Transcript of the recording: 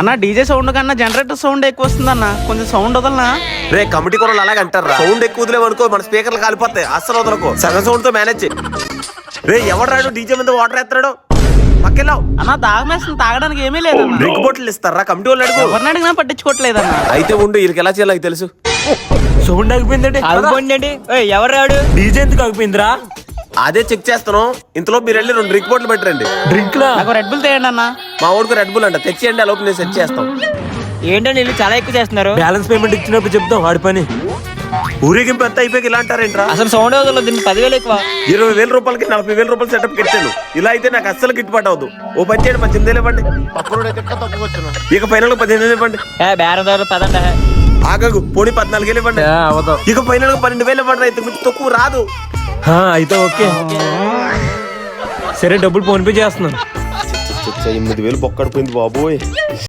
అన్న DJ sound కన్నా generator sound ఎక్కువ వస్తుందన్న కొంచెం సౌండ్ వదలనా? రే కమిటీ కొనలు అలాగ అంటారా? సౌండ్ ఎక్కువ వదిలేమనుకో మన స్పీకర్లు కాలిపోతాయి. అస్సలు వదలకు. సగం సౌండ్తో మేనేజ్ రే ఎవడు రాడు? డీజే మీద వాటర్ ఎత్తాడు పక్కెళ్ళావు అన్న దాగమేస్తుంది తాగడానికి ఏమీ లేదన్న. డ్రింక్ బాటిల్ ఇస్తారా? కమిటీ వాళ్ళు అడుగు. ఎవరిని అడిగినా పట్టించుకోవట్లేదన్న. అయితే ఉండు వీళ్ళకి ఎలా చేయాలో తెలుసు. సౌండ్ ఆగిపోయిందండి ఆగిపోండి ఎవరు రాడు? డీజే ఎందుకు ఆగిపోయిందిరా? అదే చెక్ చేస్తాను ఇంతలో మీరు వెళ్ళి రెండు డ్రింక్ బాటిల్ పెట్టండి డ్రింక్ లా నాకు రెడ్ బుల్ తేయండి అన్న మా ఊడికి రెడ్ బుల్ అంట. తెచ్చేయండి ఆ లోపు నేను సెట్ చేస్తాం. ఏంటండి వీళ్ళు చాలా ఎక్కువ చేస్తున్నారు? బ్యాలెన్స్ పేమెంట్ ఇచ్చినప్పుడు చెప్తాం వాడి పని. ఊరేగింపు ఎంత అయిపోయి ఇలా అంటారేంట్రా? అసలు సౌండ్ వదలదు దీనికి పదివేలు ఎక్కువ. ఇరవై వేల రూపాయలకి నలభై వేల రూపాయలు సెటప్ కట్టాను. ఇలా అయితే నాకు అస్సలు గిట్టుబాటు అవదు ఓ పని చేయండి పద్దెనిమిది వేలు ఇవ్వండి. ఇక పైన పదిహేను వేలు ఇవ్వండి. ఏ బేరం ద్వారా పదండి ఆగగు పోనీ పద్నాలుగు వేలు ఇవ్వండి. అవదాం ఇక పైన పన్నెండు వేలు ఇవ్వండి రైతు మీకు తక్కువ రాదు. అయితే ఓకే. సరే డబ్బులు ఫోన్పే చేస్తున్నాను. ఎనిమిది వేలు బొక్కడిపోయింది బాబోయ్.